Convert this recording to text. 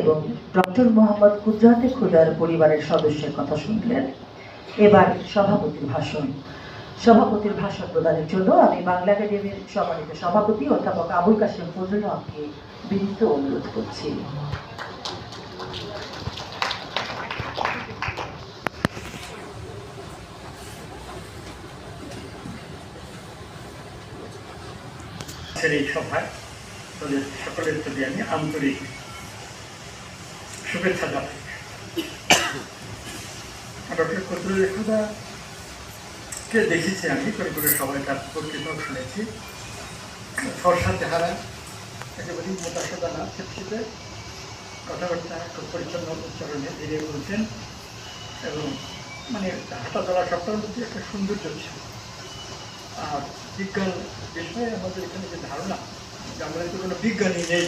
এবং ডক্টর মোহাম্মদ কুদরাতে খুদার পরিবারের সদস্যের কথা শুনলেন। এবার সভাপতির ভাষণ। সভাপতির ভাষণ প্রদানের জন্য আমি বাংলা একাডেমির সম্মানিত সভাপতি অধ্যাপক আবুল কাশেম ফজলুল হককে বিনীত অনুরোধ করছি। এই সভায় সকলের প্রতি আমি আন্তরিক শুভেচ্ছা জানাই ডক্টর কতুল কে দেখেছি? আমি করে করে সবাই তার বক্তৃতাও শুনেছি। ফর্সা চেহারা, একেবারেই মোটা সোদা না ছিপছিপে কথাবার্তা খুব পরিচ্ছন্ন উচ্চারণে ধীরে বলছেন এবং মানে হাঁটা চলা সবটার মধ্যে একটা সৌন্দর্য ছিল। আর বিজ্ঞান বিষয়ে আমাদের এখানে যে ধারণা, যে আমরা তো কোনো বিজ্ঞানী নেই